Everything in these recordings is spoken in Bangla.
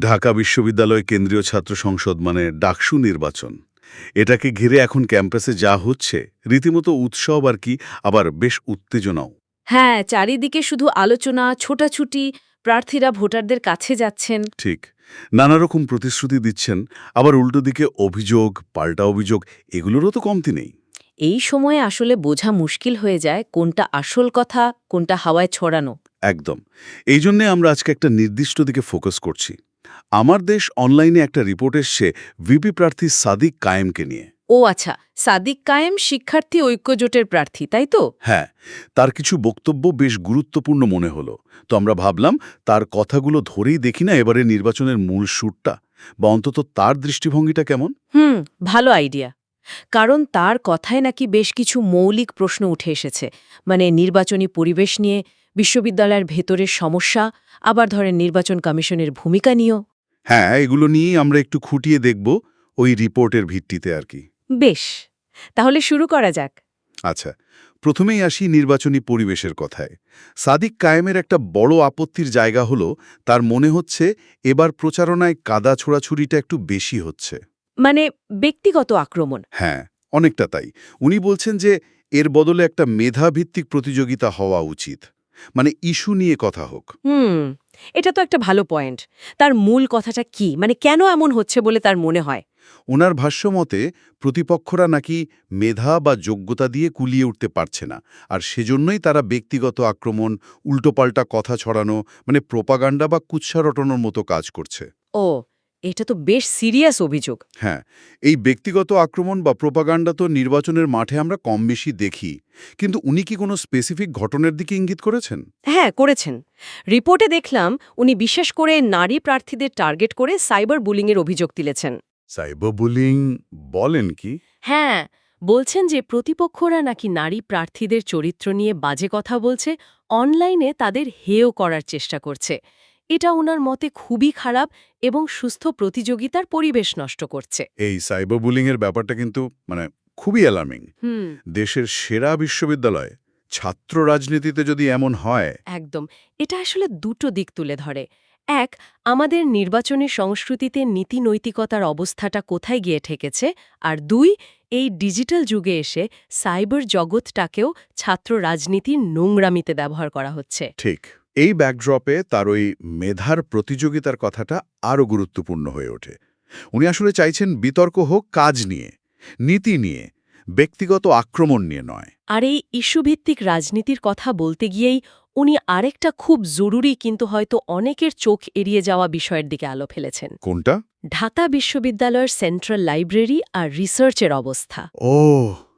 ঢাকা বিশ্ববিদ্যালয় কেন্দ্রীয় ছাত্র সংসদ মানে ডাকসু নির্বাচন। এটাকে ঘিরে এখন ক্যাম্পাসে যা হচ্ছে রীতিমতো উৎসব আর কি আবার বেশ উত্তেজনাও। হ্যাঁ চারিদিকে শুধু আলোচনা ছোটাছুটি প্রার্থীরা ভোটারদের কাছে যাচ্ছেন। ঠিক। নানা রকম প্রতিশ্রুতি দিচ্ছেন আবার উল্টো দিকে অভিযোগ পাল্টা অভিযোগ এগুলোরও তো কমতি নেই। এই সময়ে আসলে বোঝা মুশকিল হয়ে যায় কোনটা আসল কথা কোনটা হাওয়ায় ছড়ানো। একদম। এই জন্যে আমরা আজকে একটা নির্দিষ্ট দিকে ফোকাস করছি। আমার দেশ অনলাইনে একটা রিপোর্ট এসছে ভিপি প্রার্থী সাদিক কায়েমকে নিয়ে। ও আচ্ছা সাদিক কায়েম শিক্ষার্থী ঐক্যজোটের প্রার্থী তাই তো? হ্যাঁ তার কিছু বক্তব্য বেশ গুরুত্বপূর্ণ মনে হলো। তো আমরা ভাবলাম তার কথাগুলো ধরেই দেখি না এবারে নির্বাচনের মূল সুরটা বা অন্তত তার দৃষ্টিভঙ্গিটা কেমন? হুম ভালো আইডিয়া। কারণ তার কথায় নাকি বেশ কিছু মৌলিক প্রশ্ন উঠে এসেছে। মানে নির্বাচনী পরিবেশ নিয়ে বিশ্ববিদ্যালয়ের ভেতরের সমস্যা আবার ধরেন নির্বাচন কমিশনের ভূমিকা নিয়েও। হ্যাঁ এগুলো নিয়েই আমরা একটু খুঁটিয়ে দেখব ওই রিপোর্টের ভিত্তিতে আর কি। বেশ তাহলে শুরু করা যাক। আচ্ছা প্রথমেই আসি নির্বাচনী পরিবেশের কথায়। সাদিক কায়েমের একটা বড় আপত্তির জায়গা হলো তার মনে হচ্ছে এবার প্রচারণায় কাদা ছোড়াছুরিটা একটু বেশি হচ্ছে। মানে ব্যক্তিগত আক্রমণ। হ্যাঁ অনেকটা তাই। উনি বলছেন যে এর বদলে একটা মেধাভিত্তিক প্রতিযোগিতা হওয়া উচিত। মানে ইস্যু নিয়ে কথা হোক। হুম এটা তো একটা ভালো পয়েন্ট। তার মূল কথাটা কি? মানে কেন এমন হচ্ছে বলে তার মনে হয়? ওনার ভাষ্যমতে প্রতিপক্ষরা নাকি মেধা বা যোগ্যতা দিয়ে কুলিয়ে উঠতে পারছে না আর সেজন্যই তারা ব্যক্তিগত আক্রমণ উল্টোপাল্টা কথা ছড়ানো মানে প্রোপাগান্ডা বা কুৎসা রটনোর মতো কাজ করছে। ও এটা তো বেশ সিরিয়াস অভিযোগ। হ্যাঁ এই ব্যক্তিগত আক্রমণ বা প্রোপাগান্ডা তো নির্বাচনের মাঠে আমরা কম বেশি দেখি। কিন্তু উনি কি কোনো স্পেসিফিক ঘটনার দিকে ইঙ্গিত করেছেন? হ্যাঁ করেছেন। রিপোর্টে দেখলাম উনি বিশেষ করে নারী প্রার্থীদের টার্গেট করে সাইবার বুলিংয়ের অভিযোগ তুলেছেন। সাইবার বুলিং বলেন কি? হ্যাঁ বলছেন যে প্রতিপক্ষরা নাকি নারী প্রার্থীদের চরিত্র নিয়ে বাজে কথা বলছে অনলাইনে তাদের হেয় করার চেষ্টা করছে। এটা ওনার মতে খুবই খারাপ এবং সুস্থ প্রতিযোগিতার পরিবেশ নষ্ট করছে। এই সাইবার বুলিংয়ের ব্যাপারটা কিন্তু মানে খুবই অ্যালার্মিং দেশের সেরা বিশ্ববিদ্যালয় ছাত্র রাজনীতিতে যদি এমন হয়। একদম। এটা আসলে দুটো দিক তুলে ধরে। এক আমাদের নির্বাচনী সংস্কৃতিতে নীতি নৈতিকতার অবস্থাটা কোথায় গিয়ে ঠেকেছে? আর দুই এই ডিজিটাল যুগে এসে সাইবার জগৎটাকেও ছাত্র রাজনীতির নোংরামিতে ব্যবহার করা হচ্ছে। ঠিক। এই ব্যাকড্রপে তার ওই মেধার প্রতিযোগিতার কথাটা আরও গুরুত্বপূর্ণ হয়ে ওঠে। উনি আসলে চাইছেন বিতর্ক হোক কাজ নিয়ে নীতি নিয়ে ব্যক্তিগত আক্রমণ নিয়ে নয়। আর এই ইস্যুভিত্তিক রাজনীতির কথা বলতে গিয়েই উনি আরেকটা খুব জরুরি কিন্তু হয়তো অনেকের চোখ এড়িয়ে যাওয়া বিষয়ের দিকে আলো ফেলেছেন। কোনটা? ঢাকা বিশ্ববিদ্যালয়ের সেন্ট্রাল লাইব্রেরি আর রিসার্চের অবস্থা। ও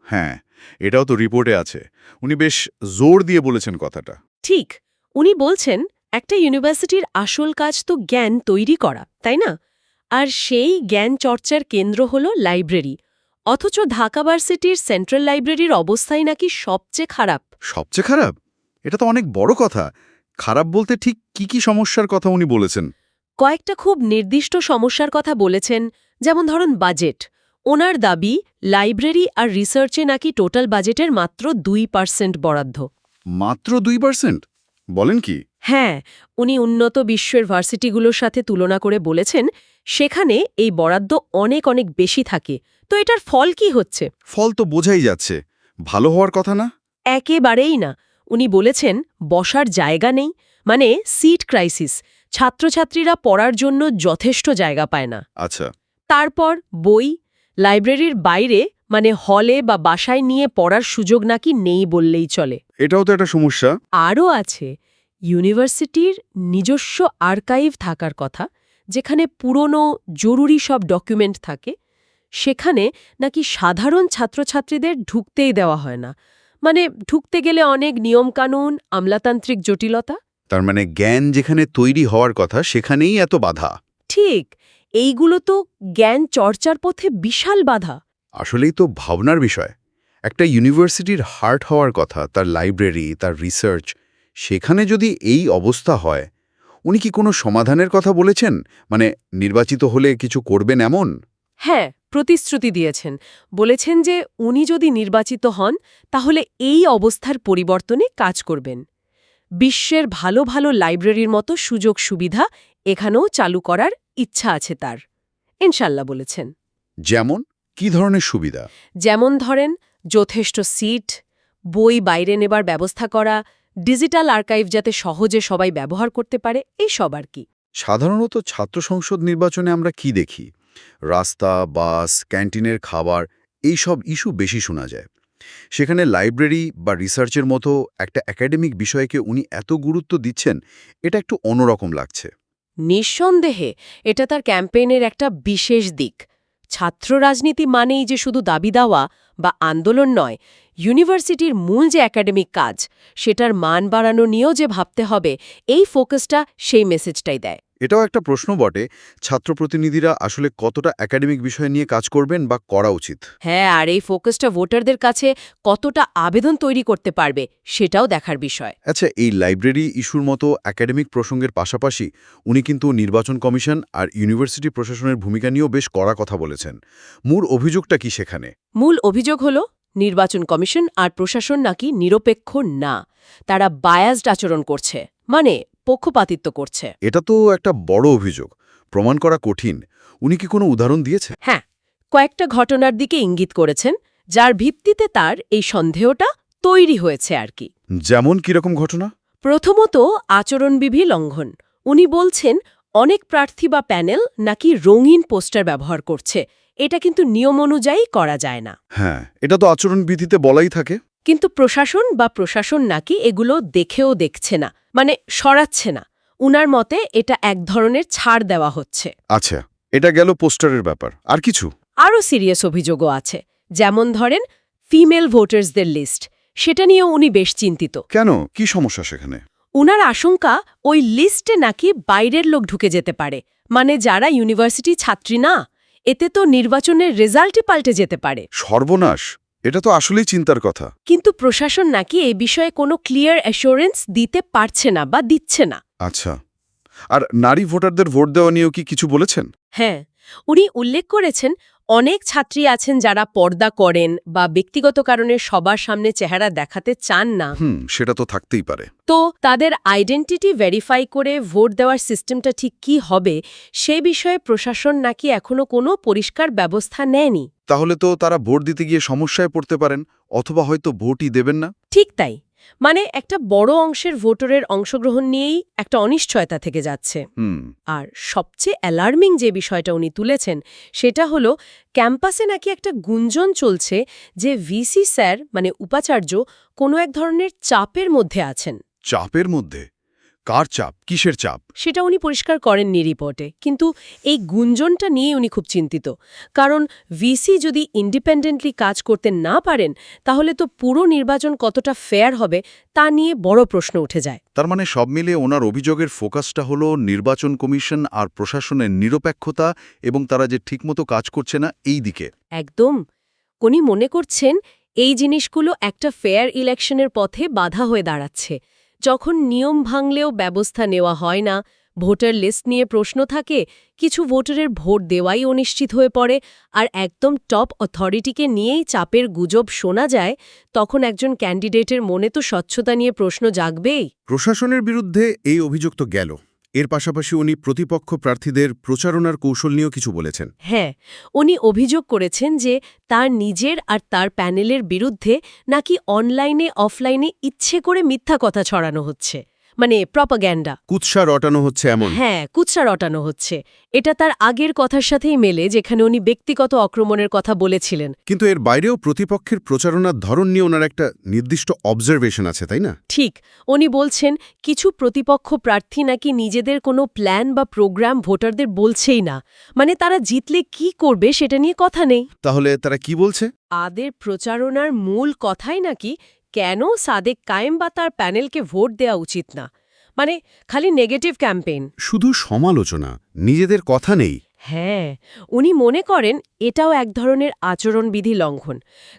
হ্যাঁ এটাও তো রিপোর্টে আছে। উনি বেশ জোর দিয়ে বলেছেন কথাটা। ঠিক উনি বলছেন একটা ইউনিভার্সিটির আসল কাজ তো জ্ঞান তৈরি করা তাই না? আর সেই জ্ঞান চর্চার কেন্দ্র হল লাইব্রেরি। অথচ ঢাকা ভার্সিটির সেন্ট্রাল লাইব্রেরির অবস্থাই নাকি সবচেয়ে খারাপ। সবচেয়ে খারাপ? এটা তো অনেক বড় কথা। খারাপ বলতে ঠিক কি কি সমস্যার কথা উনি বলেছেন? কয়েকটা খুব নির্দিষ্ট সমস্যার কথা বলেছেন যেমন ধরুন বাজেট। ওনার দাবি লাইব্রেরি আর রিসার্চে নাকি টোটাল বাজেটের মাত্র দুই পার্সেন্ট বরাদ্দ। মাত্র দুই পার্সেন্ট? বলেন কি? হ্যাঁ উনি উন্নত বিশ্বের ভার্সিটিগুলোর সাথে তুলনা করে বলেছেন সেখানে এই বরাদ্দ অনেক অনেক বেশি থাকে। তো এটার ফল কি হচ্ছে? ফল তো বোঝাই যাচ্ছে। ভালো হওয়ার কথা না? একেবারেই না। উনি বলেছেন বসার জায়গা নেই মানে সিট ক্রাইসিস। ছাত্রছাত্রীরা পড়ার জন্য যথেষ্ট জায়গা পায় না। আচ্ছা। তারপর বই লাইব্রেরির বাইরে মানে হলে বা বাসায় নিয়ে পড়ার সুযোগ নাকি নেই বললেই চলে। এটাও তো একটা সমস্যা। আরও আছে ইউনিভার্সিটির নিজস্ব আর্কাইভ থাকার কথা যেখানে পুরনো জরুরি সব ডকুমেন্ট থাকে সেখানে নাকি সাধারণ ছাত্রছাত্রীদের ঢুকতেই দেওয়া হয় না। মানে ঢুকতে গেলে অনেক নিয়মকানুন আমলাতান্ত্রিক জটিলতা। তার মানে জ্ঞান যেখানে তৈরি হওয়ার কথা সেখানেই এত বাধা। ঠিক এইগুলো তো জ্ঞান চর্চার পথে বিশাল বাধা। আসলেই তো ভাবনার বিষয়। একটা ইউনিভার্সিটির হার্ট হওয়ার কথা তার লাইব্রেরি তার রিসার্চ সেখানে যদি এই অবস্থা হয় উনি কি কোনো সমাধানের কথা বলেছেন? মানে নির্বাচিত হলে কিছু করবেন এমন? হ্যাঁ প্রতিশ্রুতি দিয়েছেন। বলেছেন যে উনি যদি নির্বাচিত হন তাহলে এই অবস্থার পরিবর্তনে কাজ করবেন। বিশ্বের ভালো ভালো লাইব্রেরির মতো সুযোগ সুবিধা এখানেও চালু করার ইচ্ছা আছে তার। ইনশাল্লাহ বলেছেন। যেমন? কি ধরনের সুবিধা? যেমন ধরেন যথেষ্ট সিট বই বাইরে নেবার ব্যবস্থা করা ডিজিটাল আর্কাইভ যাতে সহজে সবাই ব্যবহার করতে পারে এই সব আর কি। সাধারণত ছাত্র সংসদ নির্বাচনে আমরা কি দেখি? রাস্তা বাস ক্যান্টিনের খাবার এই সব ইস্যু বেশি শোনা যায়। সেখানে লাইব্রেরি বা রিসার্চের মতো একটা একাডেমিক বিষয়কে উনি এত গুরুত্ব দিচ্ছেন এটা একটু অন্যরকম লাগছে। নিঃসন্দেহে এটা তার ক্যাম্পেইনের একটা বিশেষ দিক। ছাত্র রাজনীতি মানেই যে শুধু দাবি দেওয়া বা আন্দোলন নয়, ইউনিভার্সিটির মূল যে একাডেমিক কাজ, সেটার মান বাড়ানো নিয়েও যে ভাবতে হবে, এই ফোকাসটা সেই মেসেজটাই দেয়। এটাও একটা প্রশ্ন বটে ছাত্র প্রতিনিধিরা আসলে কতটা একাডেমিক বিষয় নিয়ে কাজ করবেন বা করা উচিত? হ্যাঁ আর এই ফোকাসটা ভোটারদের কাছে কতটা আবেদন তৈরি করতে পারবে সেটাও দেখার বিষয়। আচ্ছা এই লাইব্রেরি ইস্যুর মতো একাডেমিক প্রসঙ্গের পাশাপাশি উনি কিন্তু নির্বাচন কমিশন আর ইউনিভার্সিটি প্রশাসনের ভূমিকা নিয়েও বেশ কড়া কথা বলেছেন। মূল অভিযোগটা কি সেখানে? মূল অভিযোগ হল নির্বাচন কমিশন আর প্রশাসন নাকি নিরপেক্ষ না তারা বায়াসড আচরণ করছে। মানে পক্ষপাতিত্ব করছে। এটা তো একটা বড় অভিযোগ। প্রমাণ করা কঠিন। উনি কি কোনো উদাহরণ দিয়েছে হ্যাঁ কয়েকটা ঘটনার দিকে ইঙ্গিত করেছেন যার ভিত্তিতে তার এই সন্দেহটা তৈরি হয়েছে আর কি। যেমন কীরকম ঘটনা? প্রথমত আচরণবিধি লঙ্ঘন। উনি বলছেন অনেক প্রার্থী বা প্যানেল নাকি রঙিন পোস্টার ব্যবহার করছে। এটা কিন্তু নিয়ম অনুযায়ী করা যায় না। হ্যাঁ এটা তো আচরণবিধিতে বলাই থাকে। কিন্তু প্রশাসন বা প্রশাসন নাকি এগুলো দেখেও দেখছে না মানে সরাচ্ছে না। উনার মতে এটা এক ধরনের ছাড় দেওয়া হচ্ছে। আচ্ছা এটা গেল পোস্টারের ব্যাপার। আর কিছু? আরও সিরিয়াস অভিযোগও আছে। যেমন ধরেন ফিমেল ভোটার্সদের লিস্ট। সেটা নিয়েও উনি বেশ চিন্তিত। কেন? কি সমস্যা সেখানে? উনার আশঙ্কা ওই লিস্টে নাকি বাইরের লোক ঢুকে যেতে পারে। মানে যারা ইউনিভার্সিটি ছাত্রী না এতে তো নির্বাচনের রেজাল্টই পাল্টে যেতে পারে। সর্বনাশ! এটা তো আসলেই চিন্তার কথা। কিন্তু প্রশাসন নাকি এই বিষয়ে কোনো ক্লিয়ার অ্যাসুরেন্স দিতে পারছে না বা দিচ্ছে না। আচ্ছা। আর নারী ভোটারদের ভোট দেওয়া নিয়েও কি কিছু বলেছেন? হ্যাঁ উনি উল্লেখ করেছেন অনেক ছাত্রী আছেন যারা পর্দা করেন বা ব্যক্তিগত কারণে সবার সামনে চেহারা দেখাতে চান না। হুম সেটা তো থাকতেই পারে। তো তাদের আইডেন্টিটি ভেরিফাই করে ভোট দেওয়ার সিস্টেমটা ঠিক কি হবে সে বিষয়ে প্রশাসন নাকি এখনও কোনো পরিষ্কার ব্যবস্থা নেয়নি। তাহলে তো তারা ভোট দিতে গিয়ে সমস্যায় পড়তে পারেন অথবা হয়তো ভোটই দেবেন না। ঠিক তাই। মানে একটা বড় অংশের ভোটারের অংশগ্রহণ নিয়েই একটা অনিশ্চয়তা থেকে যাচ্ছে। আর সবচেয়ে অ্যালার্মিং যে বিষয়টা উনি তুলেছেন সেটা হলো ক্যাম্পাসে নাকি একটা গুঞ্জন চলছে যে ভিসি স্যার মানে উপাচার্য কোনো এক ধরনের চাপের মধ্যে আছেন। চাপের মধ্যে? কার চাপ? কিসের চাপ? সেটা উনি পরিষ্কার করেননি রিপোর্টে। কিন্তু এই গুঞ্জনটা নিয়ে উনি খুব চিন্তিত। কারণ ভিসি যদি ইন্ডিপেন্ডেন্টলি কাজ করতে না পারেন তাহলে তো পুরো নির্বাচন কতটা ফেয়ার হবে তা নিয়ে বড় প্রশ্ন উঠে যায়। তার মানে সব মিলে ওনার অভিযোগের ফোকাসটা হলো নির্বাচন কমিশন আর প্রশাসনের নিরপেক্ষতা এবং তারা যে ঠিকমতো কাজ করছে না এই দিকে। একদম। উনি মনে করছেন এই জিনিসগুলো একটা ফেয়ার ইলেকশনের পথে বাধা হয়ে দাঁড়াচ্ছে। যখন নিয়ম ভাঙলেও ব্যবস্থা নেওয়া হয় না, ভোটার লিস্ট নিয়ে প্রশ্ন থাকে, কিছু ভোটারের ভোট দেওয়াই অনিশ্চিত হয়ে পড়ে আর একদম টপ অথরিটিকে নিয়েই চাপের গুজব শোনা যায়, তখন একজন ক্যান্ডিডেটের মনে তো স্বচ্ছতা নিয়ে প্রশ্ন জাগবেই। প্রশাসনের বিরুদ্ধে এই অভিযোগ তো গেল। এর পাশাপাশি উনি প্রতিপক্ষ প্রার্থীদের প্রচারণার কৌশল নিয়েও কিছু বলেছেন। হ্যাঁ উনি অভিযোগ করেছেন যে তার নিজের আর তার প্যানেলের বিরুদ্ধে নাকি অনলাইনে, অফলাইনে ইচ্ছে করে মিথ্যা কথা ছড়ানো হচ্ছে। মানে প্রপাগ্যান্ডা কুৎসা রটানো হচ্ছে এমন। হ্যাঁ কুৎসা রটানো হচ্ছে। এটা তার আগের কথার সাথেই মেলে যেখানে উনি ব্যক্তিগত আক্রমণের কথা বলেছিলেন। কিন্তু এর বাইরেও প্রতিপক্ষের প্রচারণার ধরন নিয়ে ওনার একটা নির্দিষ্ট অবজারভেশন আছে তাই না? ঠিক। উনি বলছেন কিছু প্রতিপক্ষ প্রার্থী নাকি নিজেদের কোনো প্ল্যান বা প্রোগ্রাম ভোটারদের বলছেই না। মানে তারা জিতলে কি করবে সেটা নিয়ে কথা নেই। তাহলে তারা কি বলছে? আদের প্রচারণার মূল কথাই নাকি কেন সাদেক কায়েম বা তার প্যানেলকে ভোট দেওয়া উচিত না? মানে খালি নেগেটিভ ক্যাম্পেইন শুধু সমালোচনা নিজেদের কথা নেই। হ্যাঁ উনি মনে করেন এটাও এক ধরনের আচরণবিধি লঙ্ঘন।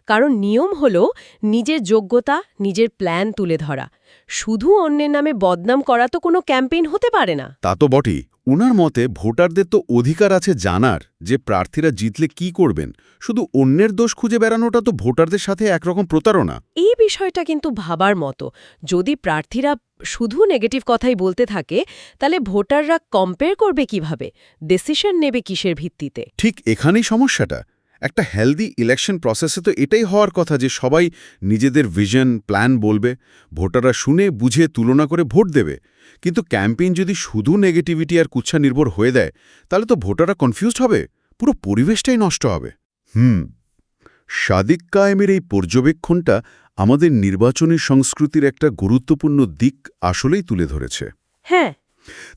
কারণ নিয়ম হল নিজের যোগ্যতা নিজের প্ল্যান তুলে ধরা। শুধু অন্যের নামে বদনাম করা তো কোনো ক্যাম্পেইন হতে পারে না। তা তো বটেই। উনার মতে ভোটারদের তো অধিকার আছে জানার যে প্রার্থীরা জিতলে কি করবেন। শুধু অন্যের দোষ খুঁজে বেড়ানোটা তো ভোটারদের সাথে একরকম প্রতারণা। এই বিষয়টা কিন্তু ভাবার মতো। যদি প্রার্থীরা শুধু নেগেটিভ কথাই বলতে থাকে তাহলে ভোটাররা কম্পেয়ার করবে কীভাবে? ডিসিশন নেবে কিসের ভিত্তিতে? ঠিক এখানেই সমস্যাটা। একটা হেলদি ইলেকশন প্রসেসে তো এটাই হওয়ার কথা যে সবাই নিজেদের ভিশন প্ল্যান বলবে, ভোটাররা শুনে, বুঝে, তুলনা করে ভোট দেবে। কিন্তু ক্যাম্পেইন যদি শুধু নেগেটিভিটি আর কুচ্ছা নির্ভর হয়ে দেয়, তাহলে তো ভোটাররা কনফিউজড হবে, পুরো পরিবেশটাই নষ্ট হবে। হুম, সাদিক কায়েমের এই পর্যবেক্ষণটা আমাদের নির্বাচনী সংস্কৃতির একটা গুরুত্বপূর্ণ দিক আসলেই তুলে ধরেছে। হ্যাঁ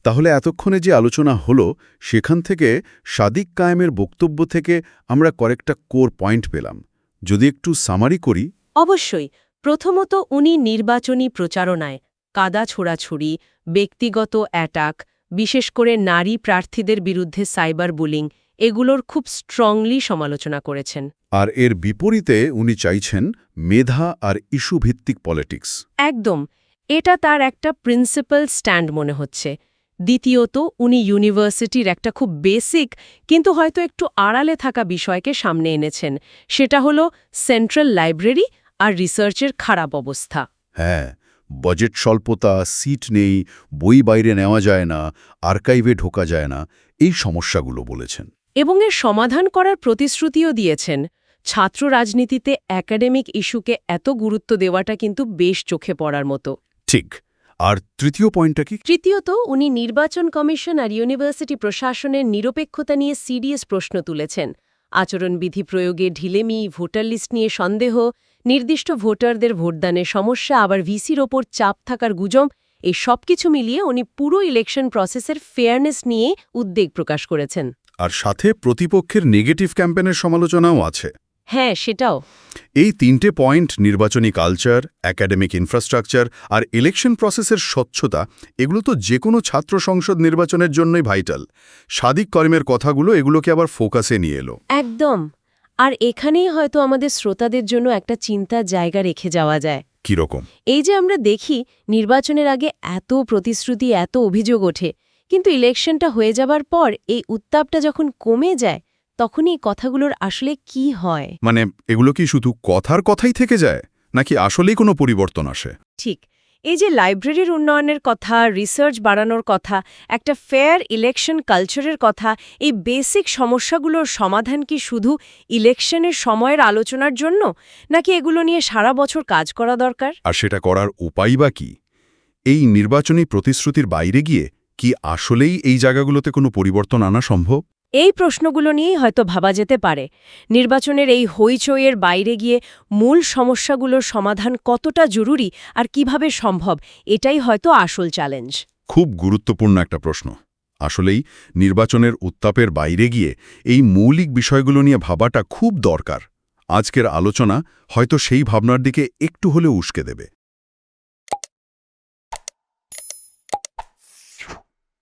তাহলে এতক্ষণে যে আলোচনা হলো সেখান থেকে সাদিক কায়েমের বক্তব্য থেকে আমরা কয়েকটা কোর পয়েন্ট পেলাম। যদি একটু সামারি করি। অবশ্যই। প্রথমত উনি নির্বাচনী প্রচারণায় কাদা ছোড়াছুড়ি ব্যক্তিগত অ্যাটাক বিশেষ করে নারী প্রার্থীদের বিরুদ্ধে সাইবার বুলিং এগুলোর খুব স্ট্রংলি সমালোচনা করেছেন। আর এর বিপরীতে উনি চাইছেন মেধা আর ইস্যু ভিত্তিক পলিটিক্স। একদম। এটা তার একটা প্রিন্সিপাল স্ট্যান্ড মনে হচ্ছে। দ্বিতীয়ত উনি ইউনিভার্সিটির একটা খুব বেসিক কিন্তু হয়তো একটু আড়ালে থাকা বিষয়কে সামনে এনেছেন। সেটা হলো সেন্ট্রাল লাইব্রেরি আর রিসার্চের খারাপ অবস্থা। হ্যাঁ বাজেট স্বল্পতা সিট নেই বই বাইরে নেওয়া যায় না আর্কাইভে ঢোকা যায় না এই সমস্যাগুলো বলেছেন। এবং এর সমাধান করার প্রতিশ্রুতিও দিয়েছেন। ছাত্র রাজনীতিতে একাডেমিক ইস্যুকে এত গুরুত্ব দেওয়াটা কিন্তু বেশ চোখে পড়ার মতো। ঠিক। আর তৃতীয় পয়েন্টটা কি? তৃতীয়ত উনি নির্বাচন কমিশন আর ইউনিভার্সিটি প্রশাসনের নিরপেক্ষতা নিয়ে সিরিয়াস প্রশ্ন তুলেছেন। আচরণবিধি প্রয়োগে ঢিলেমি ভোটার লিস্ট নিয়ে সন্দেহ নির্দিষ্ট ভোটারদের ভোটদানে সমস্যা আবার ভিসির ওপর চাপ থাকার গুজম এই সবকিছু মিলিয়ে উনি পুরো ইলেকশন প্রসেসের ফেয়ারনেস নিয়ে উদ্বেগ প্রকাশ করেছেন। আর সাথে প্রতিপক্ষের নেগেটিভ ক্যাম্পেনের সমালোচনাও আছে। হ্যাঁ সেটাও। এই তিনটে পয়েন্ট নির্বাচনী কালচার একাডেমিক ইনফ্রাস্ট্রাকচার আর ইলেকশন প্রসেসের স্বচ্ছতা এগুলো তো যে কোনো ছাত্র সংসদ নির্বাচনের জন্যই ভাইটাল। সাদিক করিমের কথাগুলো এগুলোকে আবার ফোকাসে নিয়ে এলো। একদম। আর এখানেই হয়তো আমাদের শ্রোতাদের জন্য একটা চিন্তার জায়গা রেখে যাওয়া যায়। কীরকম এই যে আমরা দেখি নির্বাচনের আগে এত প্রতিশ্রুতি এত অভিযোগ ওঠে কিন্তু ইলেকশনটা হয়ে যাবার পর এই উত্তাপটা যখন কমে যায় তখনই এই কথাগুলোর আসলে কি হয়? মানে এগুলো কি শুধু কথার কথাই থেকে যায় নাকি আসলেই কোনো পরিবর্তন আসে? ঠিক। এই যে লাইব্রেরির উন্নয়নের কথা রিসার্চ বাড়ানোর কথা একটা ফেয়ার ইলেকশন কালচারের কথা এই বেসিক সমস্যাগুলোর সমাধান কি শুধু ইলেকশনের সময়ের আলোচনার জন্য নাকি এগুলো নিয়ে সারা বছর কাজ করা দরকার? আর সেটা করার উপায় বা কি? এই নির্বাচনী প্রতিশ্রুতির বাইরে গিয়ে কি আসলেই এই জায়গাগুলোতে কোনো পরিবর্তন আনা সম্ভব? এই প্রশ্নগুলো নিয়েই হয়তো ভাবা যেতে পারে। নির্বাচনের এই হইচইয়ের বাইরে গিয়ে মূল সমস্যাগুলোর সমাধান কতটা জরুরি আর কীভাবে সম্ভব, এটাই হয়তো আসল চ্যালেঞ্জ। খুব গুরুত্বপূর্ণ একটা প্রশ্ন। আসলেই নির্বাচনের উত্তাপের বাইরে গিয়ে এই মৌলিক বিষয়গুলো নিয়ে ভাবাটা খুব দরকার। আজকের আলোচনা হয়তো সেই ভাবনার দিকে একটু হলেও উস্কে দেবে।